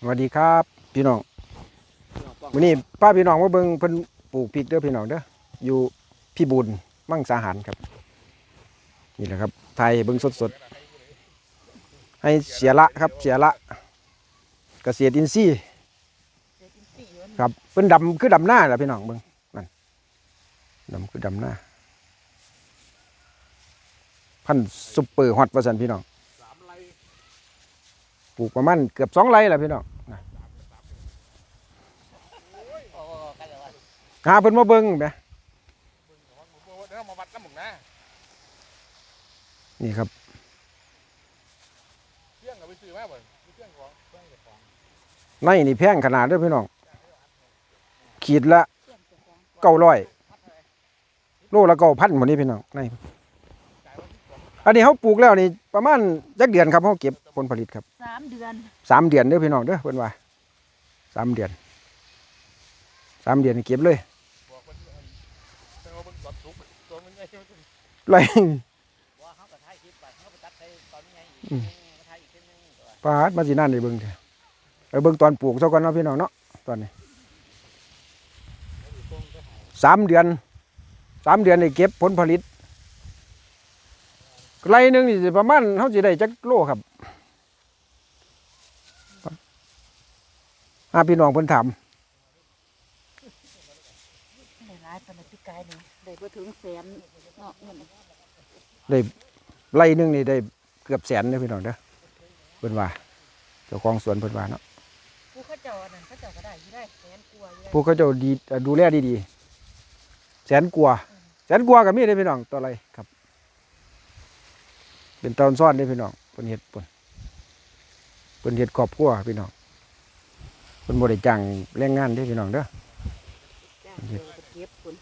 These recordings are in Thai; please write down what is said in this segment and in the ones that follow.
สวัสดีครับ พี่น้องวันนี้ป้าพี่น้องมาเบิ่งเพิ่นปลูกพริกเด้อพี่น้องเด้ออยู่พี่บุญมั่งสาหารครับ นี่แหละครับไทยเบิ่งสดๆให้เสียละครับเสียละเกษตรอินทรีย์ครับเพิ่นดำคือดำหน้าล่ะพี่น้องเบิ่งนั่นดำคือดำหน้าพันธุ์ซุปเปอร์ฮอตว่าซั่นพี่น้อง ปลูกประมาณเกือบสองไร่แหละพี่น้องหาเพิ่นมาเบิ่งแหมเดี๋ยวมาวัดน้ำหมึงนะนี่ครับในนี่แพงขนาดด้อพี่น้อง ขีดละเก้าร้อย โลละเก้าพันหมดนี่พี่น้องใน อันนี้เขาปลูกแล้วนี่ประมาณจักเดือนครับเขาเก็บผลผลิตครับสามเดือนสามเดือนเด้อพี่น้องเด้อเพิ่นว่าสามเดือนสามเดือนนี่เก็บเลยบอกมันเป็นว่ามันสดสุกตัวมันใหญ่มันไรว่าเขาก็ถ่ายคลิปไปเขาไปตัดไปตอนนี้ไงอีกอืมมาถ่ายอีกทีนึงตัวปาดมาสินั่นได้เบิ่งเถอะไปเบิ่งตอนปลูกซะก่อนเนาะพี่น้องเนาะตอนนี้สามเดือนสามเดือนนี่เก็บผลผลิต ไรหนึ่งนี่สิประมาณเขาสิได้จักโลครับอาพี่น้องเพิ่นถามได้หลายปานพี่กายนี่ได้บ่ถึงแสนเนาะเงินไรหนึ่งนี่ได้เกือบแสนเลยพี่น้องเด้อเพิ่นว่าเจ้าของสวนเพิ่นว่าเนาะผู้เขาเจ้าอันนั้นเขาเจ้าก็ได้อยู่ได้แสนกว่าอยู่ได้ผู้เขาเจ้าดีเอ่อดูแลดีๆแสนกว่าแสนกว่าก็มีเลยพี่น้องตัวอะไรครับ เป็นตอนซ่อนได้พี่น้องเพิ่นเฮ็ดเพิ่นเพิ่นเฮ็ดครอบครัวพี่น้องเพิ่นบ่ได้จ้างแรงงานเด้พี่น้องเด้อจ้างเดียวก็เก็บพุ่น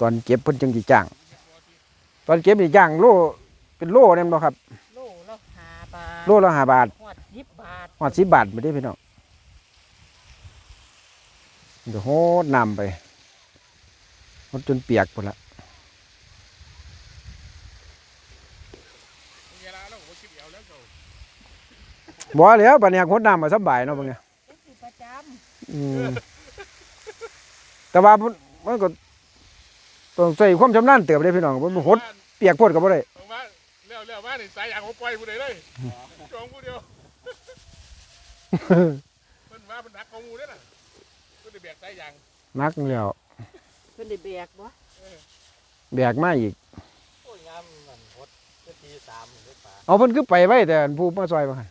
ตอนเก็บเพิ่นจึงสิจ้าง ตอนเก็บนี่จ้างโลเป็นโลนั่นบ่ครับ โลละห้าบาทโลละห้าบาทฮอด10บาทฮอด10บาทบ่ได้พี่น้องเดี๋ยวโหดน้ำไปหดจนเปียกพุ่นละ มีเวลาแล้วผมคิดเอวแล้วเขา บ่แล้วบัดนี้หดน้ำมาสำบายเนาะบัดเนี้ยเก็บอยู่ประจำอืมแต่ว่ามันมันก็ต้องใส่ความชำนาญเติบได้พี่น้องมันหดเปียกโพดก็บ่ได้ออกมาเลี้ยวเลี้ยวมานี่สายยางผมปล่อยผู้ใดเลยจองผู้เดียวมันมาเป็นนักของมูเนี่ยน่ะก็ได้แบกสายยางนักแล้วเพิ่นได้แบกบ่แบกมาอีก โอ้ยงามมันพดก็ทีสามหรือเปล่าเอาเพิ่นคือไปไว้แต่อันผู้มาซอยบ่คั่น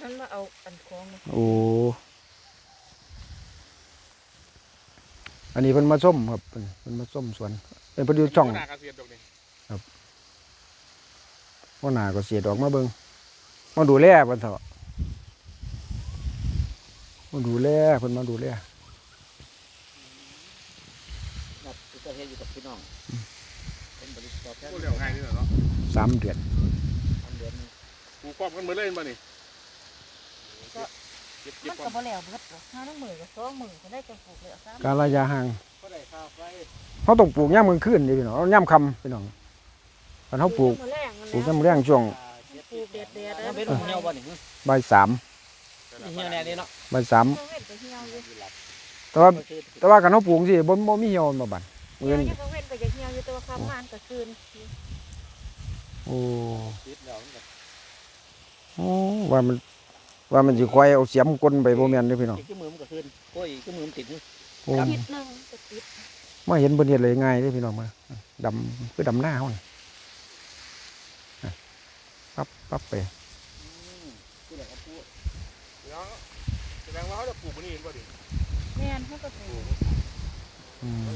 มันมาเอาอันของมาโอ้อันนี้เพิ่นมาส้มครับเพิ่นเพิ่นมาส้มสวนเป็นเพิ่นอยู่ช่องหน้าเกษตรดอกนี่หัวหน้าก็เสียดออกมาเบิ่งมาดูแลเพิ่นเถอะมาดูแลเพิ่นมาดูแลนับก็เฮ็ดอยู่กับพี่น้องเป็นบริษัทตอบแทนผู้เลี้ยวง่ายนี่แหละเนาะสามเดือนทำเดือนหนึ่งปลูกความกันเหมือนเลยมานี่ เก็บเก็มับนควาก็มบ่แล้วเบิดหรอกห้าน้ำมือก็สองมือก็ได้จังปลูกแล้วสามการระยะห่างก็ได้ค่าไฟเขาต้องปลูกย่ามกลางคืนนี่พี่น้องเอาย่ามค่ำพี่น้องตอนเขาปลูกมื้อแรงนั่นปลูกแหละย่ามแรงช่วงปลูกแดดๆแล้วแล้วเป็นเหี่ยวบ่นี่บ่ายสามเหี่ยวแน่นี่เนาะบ่ายสามเว้นก็เหี่ยวอยู่แต่ว่าแต่ว่ากันเขาปลูกสิบ่บ่มีเหี่ยวมาบัดเหี่เงิยวนอยู่ก็เว้นก็จะเหี่ยวอยู่แต่ว่าคำงานก็คืนโอ้ ติดแล้วมันก็โอ้ว่ามัน ว่ามันสิคอยเอาเสียมกลไปบ่แม่นเด้อพี่น้องติดก็มือมันก็ขึ้นโอ้ยก็มือมันติดนี่โอ้อาทิตย์หนึงก็ติดมาเห็นเพิ่นเฮ็ดเลยง่ายเด้อพี่น้องมาดำคือดำหน้าเฮานี่อะปั๊บปั๊บไปผู้ใดเอาผู้เดี๋ยวแสดงว่าเขาจะปลูกมันนี่เห็นป่ะดิแม่นเขาก็ปลูกอืม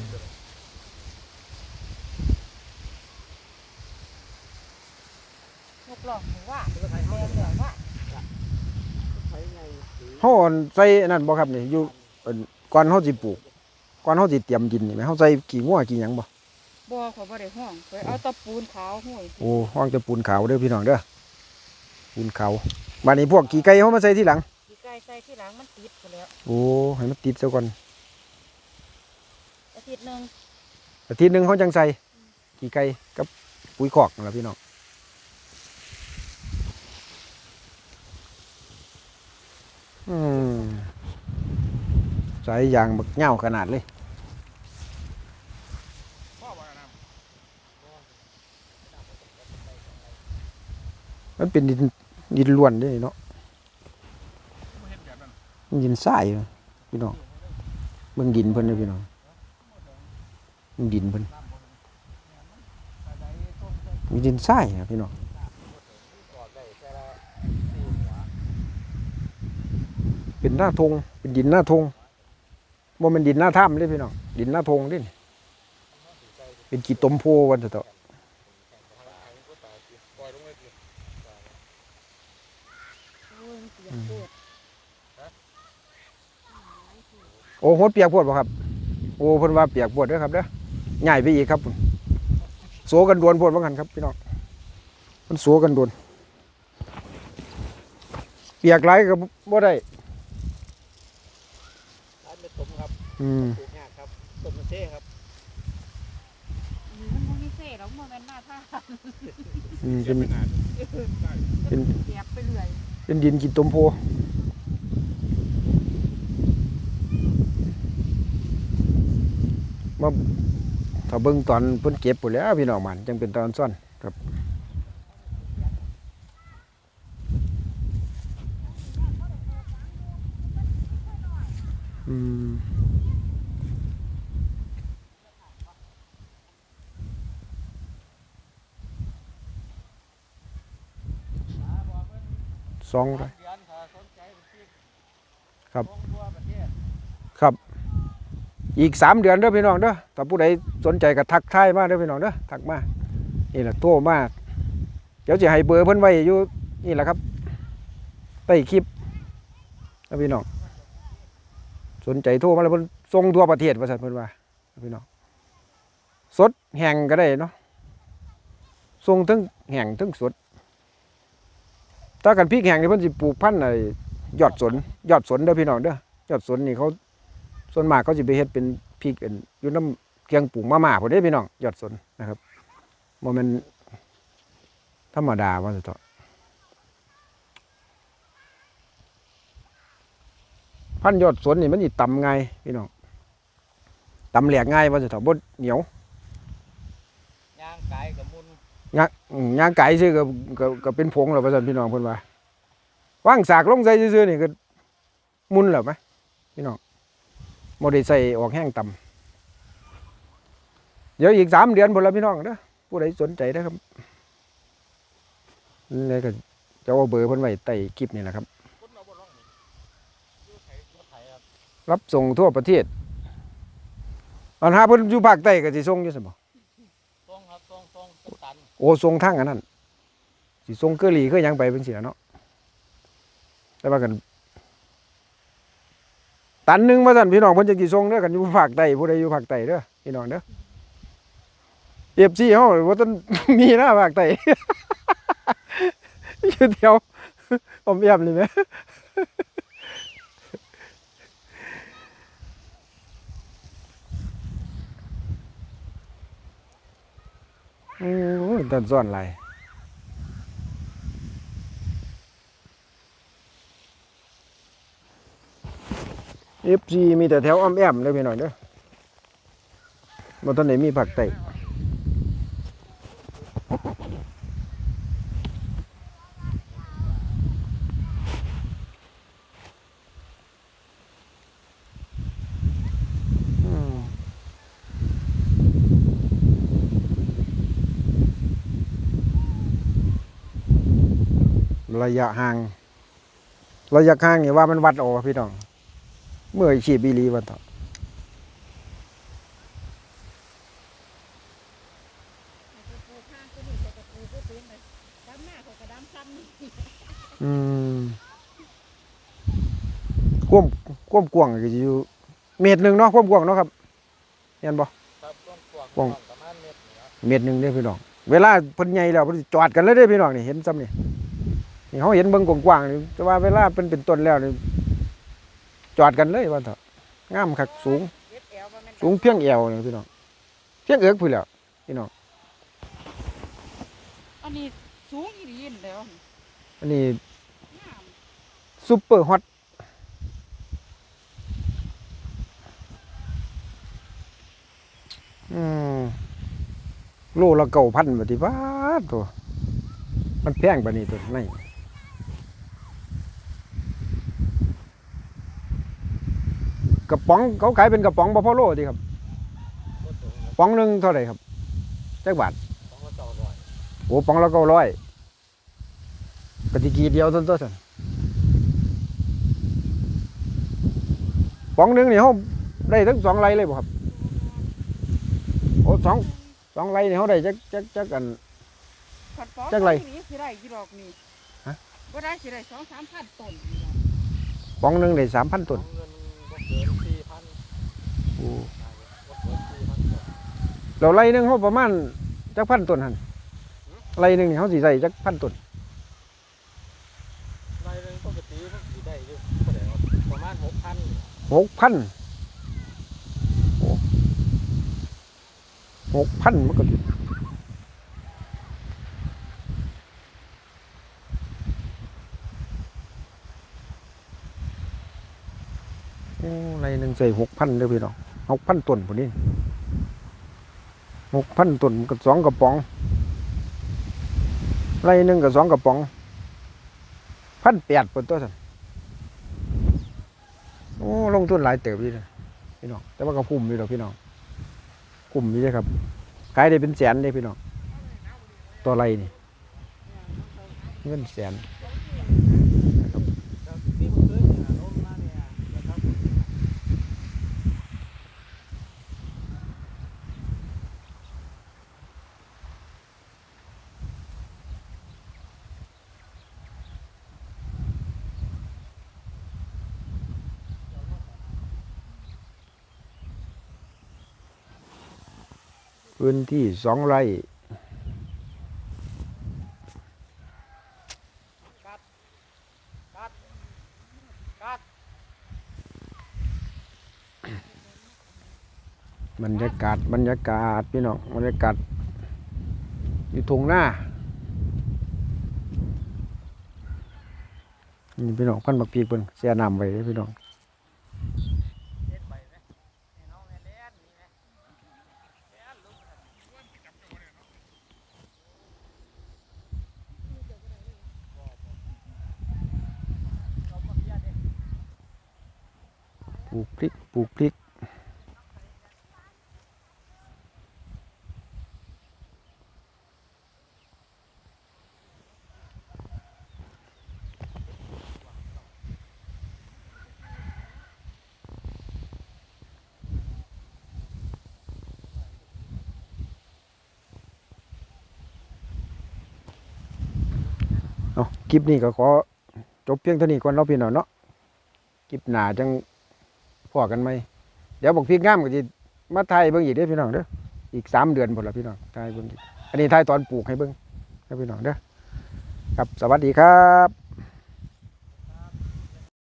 นกหลอกหมูว่าแดงเหลืองว่าใช้ไงถือ เฮาอั่นใส่อันนั่นบ่ครับนี่อยู่เอิ่นก่อนเฮาสิปลูกก่อนเฮาสิเตรียมดินนี่แหมเฮาใส่ขี้งัวขี้หยังบ่บ่เขาบ่ได้ห้องไปเอาตะปูนขาวห้อยโอ้ห้องจะปูนขาวเด้อพี่น้องเด้อปูนขาวบัดนี้พวกขี้ไก่เฮามาใส่ทีหลังขี้ไก่ใส่ที่หลังมันติดไปแล้วโอ้ให้มันติดซะก่อนอาทิตย์หนึงอาทิตย์หนึงเขาจังใส่ขี้ไก่กับปุ๋ยคอกนั่นล่ะพี่น้อง ใสายางบักเหย้าขนาดเลยมันเป็นดินดินล้วนด้เนาะดินทรายพี่น้องเบิ่งดินเพิ่นเด้อพี่น้องเบิ่งดินเพิ่นมีดินทรายพี่น้อง เป็นหน้าทงเป็นดินหน้าทงบ่แมันดินหน้าถ้ำเลยพี่น้องดินหน้าทงเด้นี่เป็นกี่ตมโพวันเถอะปล่อยลงเลยสิโอ้ยมันเปียกโคตรโอ้โหดเปียกปวดบ่ครับ โอ้เพิ่นว่าเปียกปวดเด้อครับเด้อใหญ่ไปอีกครับโสกันดวนปวดว่างันครับพี่น้องมันโสกันดวนเปียกหลายก็บ่ได้ ร้านเม็ดสมครับ อืมปลูกยากครับต้นมันเท่ครับอันนี้มันบ่มีเศษหรอกมันเป็นหน้าท่าอืมเก็เป็บนไปนานเป็นเปียกไปเรื่อยเป็นดินกินตมโพมาถ้าเบิ่งตอนเพิ่นเก็บปุ่นแหล้วพี่น้องมันจังเป็นตอนซ่อนครับ สองไร่เดือนถ้าสนใจที่ครับครับอีกสามเดือนเด้อพี่น้องเด้อถ้าผู้ใดสนใจก็ทักทายมาเด้อพี่น้องเด้อทักมานี่แหละโทรมาเดี๋ยวจะให้เบอร์เพิ่นไว้อยู่นี่แหละครับใต้คลิปนะพี่น้องสนใจโทรมาแล้วเพิ่นส่งทั่วประเทศว่าซั่นเพิ่นว่าพี่น้องสดแห้งก็ได้เนาะส่งทั้งแห้งทั้งสด ถ้ากันพริกแห้งนี่เพิ่นสิปลูกพันธุ์ไอ้ยอดสนยอดสนเด้อพี่น้องเด้อยอดสนนี่เขาส่วนมากเขาจะไปเฮ็ดเป็นพริกอันอยู่น้ำเคียงปลูกมาม่าพอได้พี่น้องยอดสนนะครับโมเมนธรรมดาว่าจะต่อพันธุ์ยอดสนนี่มันสิต่ำไงายพี่น้องต่ำแหลกง่ายว่าจะต่อบดเหนียวยางไก่กับมุน ยางย่างไก่ซื่อก็ก็ก็เป็นผงแล้วว่าซั่นพี่น้องเพิ่นว่าว่างสากลงใส่ซื่อๆนี่ก็มุนแล้วไหมพี่น้องบ่ได้ใส่ออกแห้งต่ำเดี๋ยวอีกสามเดือนพุ่นละพี่น้องเด้อผู้ใดสนใจนะครับนี่ก็จะเอาเบอร์เพิ่นไว้ใต้คลิปนี่แหละครับ รับส่งทั่วประเทศอันหาเพิ่นอยู่ภาคใต้ก็สิส่งอยู่ซั่นบ่ตรงครับตรงตรง เป็นตันโอ้ส่งทางอันนั้นสิส่งเกอหลีคือหยังไปเป็นเสิล่ะเนาะแต่ว่ากัน ตันหนึงว่าซั่นพี่น้องเพิ่นจะสิส่งเด้อกันอยู่ภาคใต้ผู้ใดอยู่ภาคใต้เด้อพี่น้องเด้อ FC เฮาว่าต้นมีหนะภาคใต้อยู่แถวอมแอมนี่แหม โอ้ยตันซ่อนหลยเอฟซีมีแต่แถวอ้อมแอมเลยพี่หน่อยเด้อบ่ตอนไหนมีผักไต่ ยะห่างระยะห่างนี่ว่ามันวัดออกพี่น้อง เมื่อขีบอีหลีวันต่อปลูกข้างตัวนี้ก็ปลูกก็เป็นเลยดำหน้าเขาก็ดำซ้ำนี่อืมความความกว้างก็จะอยู่เมตรหนึ่งเนาะความกว้างเนาะครับเห็นบ่ครับต้นกวางกว้างประมาณเมตรเหนือเมตรหนึ่งเด้อพี่น้อง เวลาเพิ่นใหญ่แล้วเพิ่นสิจอดกันเลยเด้อพี่น้องนี่เห็นซ้ำนี่ี่เขาเห็นเบิ้งกว้างๆนี่แต่ว่าเวลาเป็นเป็นต้นแล้วนี่จอดกันเลยว่าเถอะงามขักสูง สูงเพียงเอวนี่พี่น้องเพียงเอือกพี่แล้วพี่น้องอันนี้สูงอีหลีนแล้วอันนี้ซุปเปอร์ฮอตโลละเก่าพันบาทีบ้าตัวมันแพงบานี้ตัวนี่ ระป๋องเขาขายเป็นกระป๋องบ่พอโลดีครับก็สูงป๋องหนึ่งเท่าไหร่ครับจักบาทของละสองร้อยโอ้ป๋องละเก้าร้อยปฏิกีเดียวต้นต้นสันป๋องหนึ่งนี่เขาได้ทั้งสองไรเลยบ่ครับโอ้สองสองไรนี่เขาได้จักจักจักกันขัดฟองจักไรนี่สิได้กี่ดอกนี่ฮะบ่ได้สิได้สองสามพันต้นป๋องหนึ่งได้สามพันต้นของ เงินก็เกินสี่พันโอ้ก็เกินสี่พันต้นเราไรหนึ่งเขาประมาณจักพันต้นหันไรหนึ่งนี่เขาสิใส่จักพันต้นรายหนึงปกติมันสิได้อยู่เท่าไหร่ครับประมาณหกพันหกพันหกพันมันก็โอ้ไรหนึ่ง ใส่หกพันเด้พี่น้องหกพันต้นพอดีหกพันต้นกับสองกระป๋องไรหนึ่งกับสองกระป๋องพันแปดปนตัวสันโอ้ลงทุนหลายเติบดีนะพี่น้องแต่ว่าก็คุ้มดีดอกพี่น้องคุ้มดีเลยครับขายได้เป็นแสนเลยพี่น้องตัวไรนี่เงินแสน แล้วที่มันซื้อเนี่ยลงมาเนี่ยนะครับ พื้นที่สองไร่บรรยากาศบรรยากาศพี่น้องบรรยากาศอยู่ทงหน้านี่พี่น้องพันบักพีกเพิ่นเสียนำไว้พี่น้อง เฮ็ดไปไหมให้น้องแม่เล่นนี่ไหมเล่นลูกมัน ป ลูกพริกปลูกพริกเอาคลิปนี้ก็ขอจบเพียงเท่านี้ก่อนเนาะพี่น้องเนาะคลิปหน้าจัง พอกันไหมเดี๋ยวบอกพี่งามก็จะมาไทยเบิ้งอีกเด้อพี่น้องเด้ออีกสามเดือนหมดละพี่น้องถ่ายเบิ้งอีกอันนี้ไทยตอนปลูกให้เบิ้งนะพี่น้องเด้อครับสวัสดีครับ